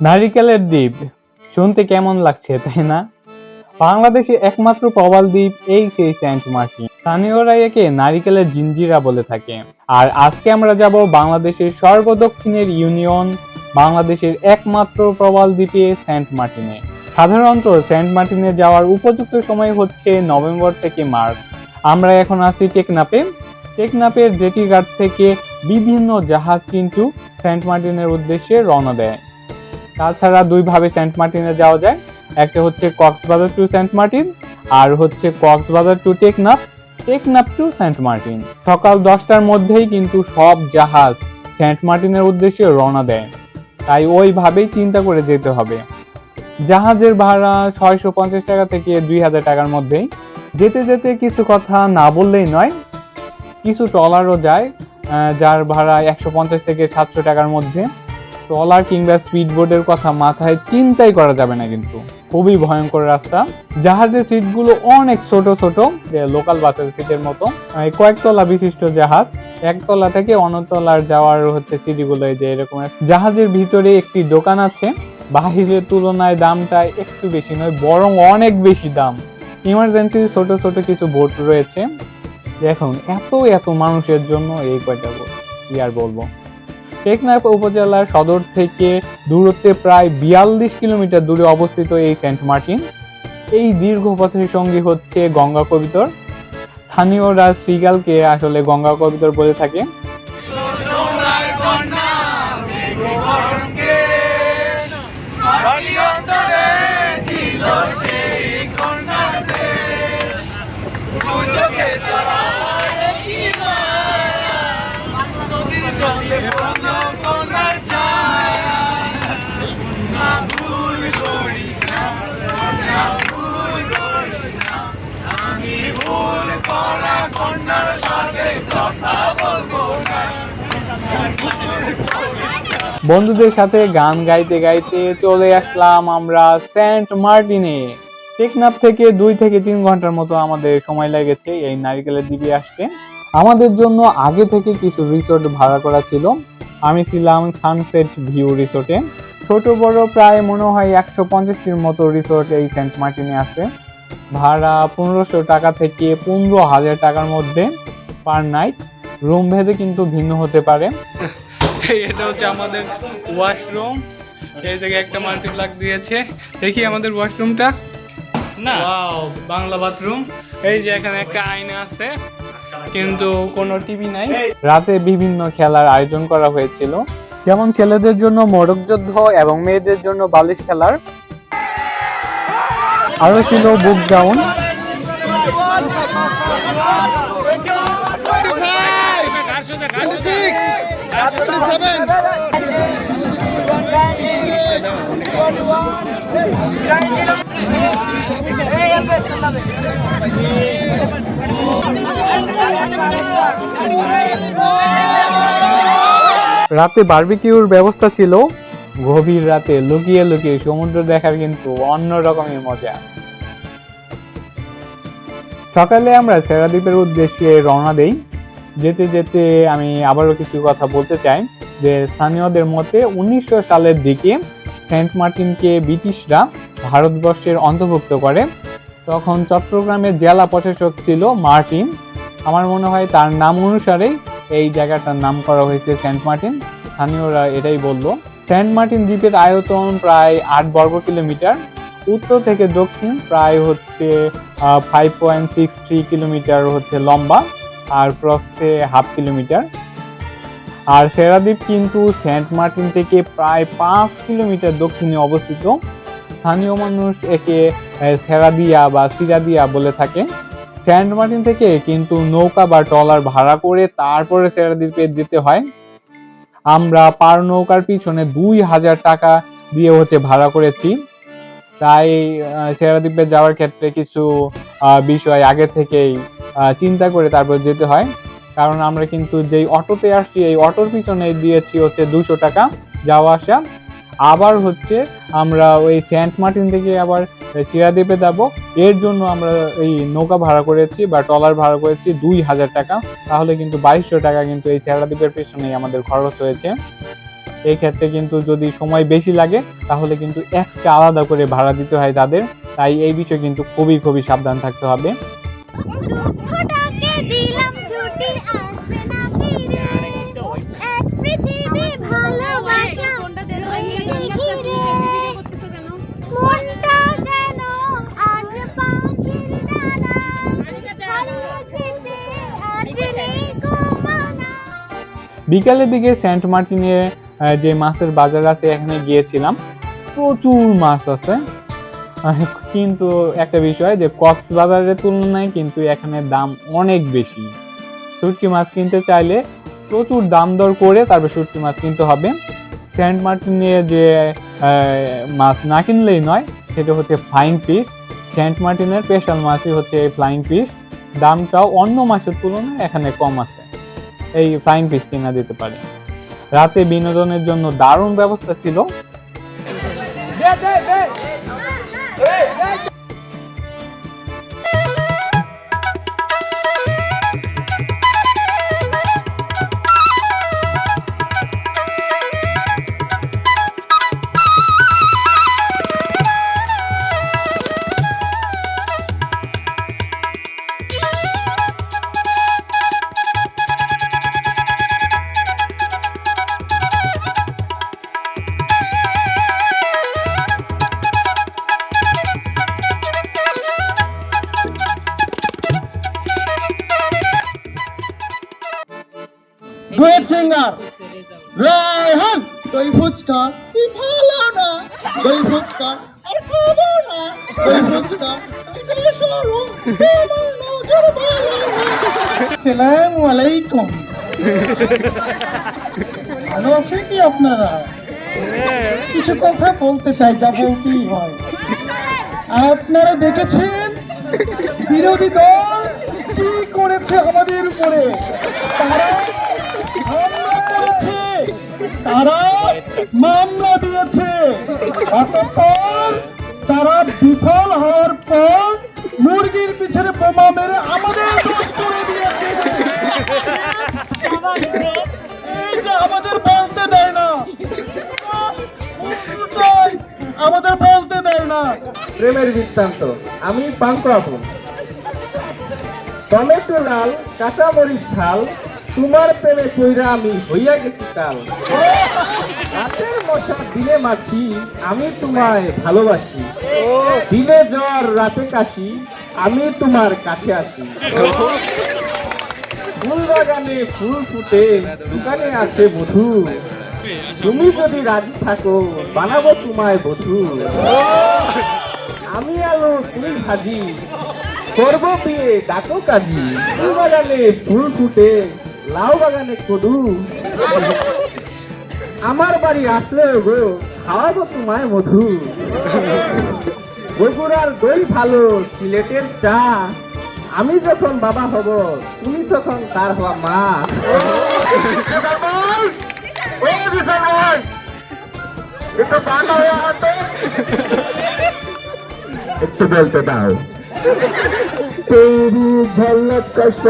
নারিকেলের দ্বীপ। শুনতে কেমন লাগছে, তাই না? বাংলাদেশে একমাত্র প্রবাল দ্বীপ, এই সেই সেন্ট মার্টিন। স্থানীয়রা একে নারিকেলের জিঞ্জিরা বলে থাকে। আর আজকে আমরা যাব বাংলাদেশের সর্বদক্ষিণের ইউনিয়ন, বাংলাদেশের একমাত্র প্রবাল দ্বীপে সেন্ট মার্টিনে। সাধারণত সেন্ট মার্টিনে যাওয়ার উপযুক্ত সময় হচ্ছে নভেম্বর থেকে মার্চ। আমরা এখন আছি টেকনাপে টেকনাপের জেটি ঘাট থেকে বিভিন্ন জাহাজ কিন্তু সেন্ট মার্টিনের উদ্দেশ্যে রওনা দেয়। তাছাড়া দুইভাবে সেন্ট মার্টিনে যাওয়া যায়। একটা হচ্ছে কক্সবাজার টু সেন্ট মার্টিন, আর হচ্ছে Cox's Bazar to Teknaf Teknaf to Saint Martin. সকাল দশটার মধ্যেই কিন্তু সব জাহাজ সেন্ট মার্টিনের উদ্দেশ্যে রওনা দেয়। তাই ওইভাবেই চিন্তা করে যেতে হবে। জাহাজের ভাড়া ছয়শো পঞ্চাশ টাকা থেকে দুই হাজার টাকার মধ্যেই। যেতে যেতে কিছু কথা না বললেই নয়, কিছু ট্রলারও যায় যার ভাড়া একশো পঞ্চাশ থেকে সাতশো টাকার মধ্যে। ট্রলার কিংবা স্পিড বোর্ডের কথা মাথায় চিন্তাই করা যাবে না কিন্তু। খুবই ভয়ঙ্কর রাস্তা। জাহাজের সিটগুলো অনেক ছোট ছোট লোকাল বাসের সিটের মতো। কয়েকতলা বিশিষ্ট জাহাজ, একতলা থেকে অন্যতলার যাওয়ার হচ্ছে সিঁড়িগুলো, এই যে এরকম জাহাজের ভিতরে একটি দোকান আছে। বাহিরের তুলনায় দামটা একটু বেশি নয়, বরং অনেক বেশি দাম। ইমার্জেন্সি ছোট ছোট কিছু বোট রয়েছে। দেখুন, এত এত মানুষের জন্য এই কয়টা বোট কি আর বলব? টেকনাফ উপজেলার সদর থেকে দূরত্বে প্রায় বিয়াল্লিশ কিলোমিটার দূরে অবস্থিত এই সেন্ট মার্টিন। এই দীর্ঘ পথের সঙ্গী হচ্ছে গঙ্গা কবিতর। স্থানীয়রা শ্রীগালকে আসলে গঙ্গা কবিতর বলে থাকে বন্ধুদের সাথে গান গাইতে গাইতে চলে আসলাম আমরা সেন্ট মার্টিনে। টেকনাফ থেকে দুই থেকে তিন ঘণ্টার মতো আমাদের সময় লেগেছে এই নারিকেলের দিকে আসতে। আমাদের জন্য আগে থেকে কিছু রিসোর্ট ভাড়া করা ছিল। আমি ছিলাম সানসেট ভিউ রিসোর্টে ছোট বড় প্রায় মনে হয় একশো পঞ্চাশটির মতো রিসোর্ট এই সেন্ট মার্টিনে আছে। ভাড়া পনেরোশো টাকা থেকে পনেরো হাজার টাকার মধ্যে পার নাইট। রুম ভেদে কিন্তু ভিন্ন হতে পারে। এটা হচ্ছে আমাদের ওয়াশরুম এই জায়গায় একটা মাল্টিপ্লাগ দিয়েছে। দেখি আমাদের ওয়াশরুমটা না বাংলা বাথরুম এই যে এখানে একটা আয়না আছে কিন্তু কোনো টিভি নাই। রাতে বিভিন্ন খেলার আয়োজন করা হয়েছিল। যেমন ছেলেদের জন্য মোরগ যুদ্ধ এবং মেয়েদের জন্য বালিশ খেলার। আরও ছিল বুক ডাউন রাতে বারবিকিউর ব্যবস্থা ছিল। গভীর রাতে লুকিয়ে লুকিয়ে সমুদ্র দেখার কিন্তু অন্য রকমের মজা। সকালে আমরা সেরাদ্বীপের উদ্দেশ্যে রওনা দেই। যেতে যেতে আমি আবারও কিছু কথা বলতে চাই যে স্থানীয়দের মতে উনিশশো সালের দিকে সেন্ট মার্টিনকে ব্রিটিশরা ভারতবর্ষের অন্তর্ভুক্ত করে। তখন চট্টগ্রামের জেলা প্রশাসক ছিল মার্টিন। আমার মনে হয় তার নাম অনুসারেই এই জায়গাটার নাম করা হয়েছে সেন্ট মার্টিন। স্থানীয়রা এটাই বলল। সেন্ট মার্টিন দ্বীপের আয়তন প্রায় আট বর্গ কিলোমিটার। উত্তর থেকে দক্ষিণ প্রায় হচ্ছে five point six three kilometre হচ্ছে লম্বা। আর প্রস্থে হাফ কিলোমিটার। আর সেরাদ্বীপ কিন্তু সেন্ট মার্টিন থেকে প্রায় পাঁচ কিলোমিটার দক্ষিণে অবস্থিত। স্থানীয় মানুষ একে সেরাদিয়া বা সিরাদিয়া বলে থাকে সেন্ট মার্টিন থেকে কিন্তু নৌকা বা ট্রলার ভাড়া করে তারপরে সেরাদ্বীপে যেতে হয়। আমরা পার নৌকার পিছনে দুই হাজার টাকা দিয়ে হচ্ছে ভাড়া করেছি। তাই সেরাদ্বীপে যাওয়ার ক্ষেত্রে কিছু বিষয় আগে থেকেই চিন্তা করে তারপর যেতে হয়। কারণ আমরা কিন্তু যেই অটোতে আসছি, এই অটোর পিছনে দিয়েছি হচ্ছে দুশো টাকা যাওয়া আসা। আবার হচ্ছে আমরা ওই সেন্ট মার্টিন থেকে আবার চিরাদ্বীপে যাব। এর জন্য আমরা এই নৌকা ভাড়া করেছি বা ট্রলার ভাড়া করেছি দুই হাজার টাকা। তাহলে কিন্তু বাইশশো টাকা কিন্তু এই চেহারাদ্বীপের পেছনেই আমাদের খরচ হয়েছে। এই ক্ষেত্রে কিন্তু যদি সময় বেশি লাগে, তাহলে কিন্তু এক্সট্রা আলাদা করে ভাড়া দিতে হয় তাদের। তাই এই বিষয়ে কিন্তু খুবই খুবই সাবধান থাকতে হবে। দুঃখটাকে দিলাম ছুটি আসবে না ফিরে। এক পৃথিবী ভালোবাসা বিকালের দিকে সেন্ট মার্টিনের আহ, যে মাছের বাজার আছে এখানে গিয়েছিলাম। প্রচুর মাছ আছে। কিন্তু একটা বিষয় যে কক্সবাজারের তুলনায় কিন্তু এখানে দাম অনেক বেশি। শুটকি মাছ কিনতে চাইলে প্রচুর দাম দর করে তারপর শুটকি মাছ কিনতে হবে। সেন্ট মার্টিনের যে মাছ না কিনলেই নয়, সেটা হচ্ছে ফ্লাইং ফিশ সেন্ট মার্টিনের স্পেশাল মাছই হচ্ছে এই ফ্লাইং ফিশ দামটাও অন্য মাছের তুলনায় এখানে কম আছে। এই ফ্লাইং ফিশ কিনা দিতে পারে। রাতে বিনোদনের জন্য দারুণ ব্যবস্থা ছিল। 诶诶 সিঙ্গার রায়হান দই ফুচকা কি ভালো না? দই ফুচকা আর খাব না। দই ফুচকা আসসালামু আলাইকুম। ভালো আছে কি আপনারা? কিছু কথা বলতে চাই যা বলতেই হয়। আপনারা দেখেছেন? বিরোধী দল কি করেছে আমাদের উপরে? তারা হামলা করেছে। তারা মামলা দিয়েছে। অতঃপর তারা বিফল হওয়ার পর মুরগির পিছনে বোমা মেরে আমাদের করে দিয়েছে। আমাদের বলতে দেয় না। আমাদের বলতে দেয় না। প্রেমের বৃত্তান্ত, আমি আপন টমেটো লাল কাঁচা মরিচ ঝাল তোমার প্রেমে কইরা আমি হইয়া গেছি কাল রাতের মশা, দিনে মাছি, আমি তোমায় ভালোবাসি। দিনে জ্বর, রাতে কাশি, আমি তোমার কাছে আসি। ফুল বাগানে ফুল ফুটে, দোকানে আসে মধু। তুমি যদি রাজি থাকো, বানাবো তোমায় বধু। আমি আলো তুমি ভাজি, করব বিয়ে ডাকো কাজী। ফুল বাগানে ফুল ফুটে লাউ বাগানে কদু। আমার বাড়ি আসলে গো, খাওয়াবো তোমায় মধু। বগুড়ার দই ভালো, সিলেটের চা। আমি যখন বাবা হব, তুমি তখন তার হওয়া মা। একটু বলতে দাও। তেরি ঝলক কষ্ট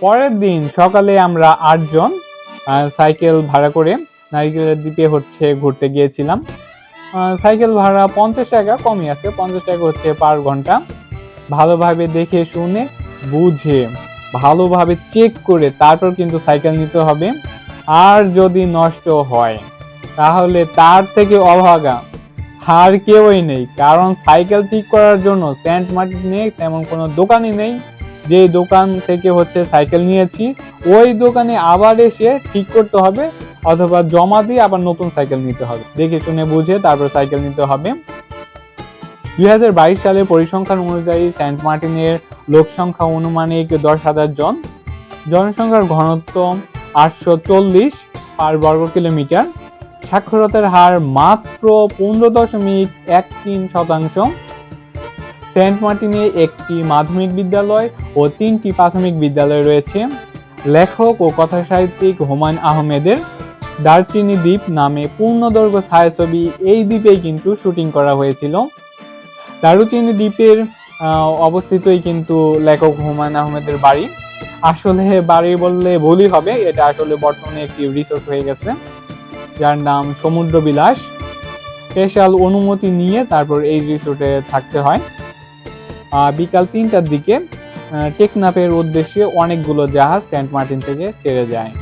পরের দিন সকালে আমরা আটজন সাইকেল ভাড়া করে নারিকেলের দ্বীপে হচ্ছে ঘুরতে গিয়েছিলাম। সাইকেল ভাড়া পঞ্চাশ টাকা, কমই আছে। পঞ্চাশ টাকা হচ্ছে পার ঘণ্টা। ভালোভাবে দেখে শুনে, বুঝে ভালোভাবে চেক করে তারপর কিন্তু সাইকেল নিতে হবে। আর যদি নষ্ট হয়, তাহলে তার থেকে অভাগা আর কেউই নেই। কারণ সাইকেল ঠিক করার জন্য সেন্ট মার্টিনে তেমন কোনো দোকানই নেই। যে দোকান থেকে হচ্ছে সাইকেল নিয়েছি, ওই দোকানে আবার এসে ঠিক করতে হবে, অথবা জমা দিয়ে আবার নতুন সাইকেল নিতে হবে। দেখে শুনে বুঝে তারপর সাইকেল নিতে হবে। দুই হাজার বাইশ সালে পরিসংখ্যান অনুযায়ী সেন্ট মার্টিনের লোক সংখ্যা অনুমানিক দশ হাজার জন। জনসংখ্যার ঘনত্ব আটশো চল্লিশ পার বর্গ কিলোমিটার। সাক্ষরতার হার মাত্র পনেরো দশমিক এক তিন শতাংশ। সেন্ট মার্টিনে একটি মাধ্যমিক বিদ্যালয় ও তিনটি প্রাথমিক বিদ্যালয় রয়েছে। লেখক ও কথা সাহিত্যিক হুমায়ুন আহমেদের দারচিনি দ্বীপ নামে পূর্ণদৈর্ঘ্য ছায়াছবি এই দ্বীপেই কিন্তু শুটিং করা হয়েছিল। দারুচিনি দ্বীপের অবস্থিতই কিন্তু লেখক হুমায়ুন আহমেদের বাড়ি। আসলে বাড়ি বললে ভুলই হবে, এটা আসলে বর্তমানে একটি রিসোর্ট হয়ে গেছে, যার নাম সমুদ্র বিলাস স্পেশাল অনুমতি নিয়ে তারপর এই রিসোর্টে থাকতে হয়। বিকাল তিনটার দিকে টেকনাফের উদ্দেশ্যে অনেকগুলো জাহাজ সেন্ট মার্টিন থেকে ছেড়ে যায়।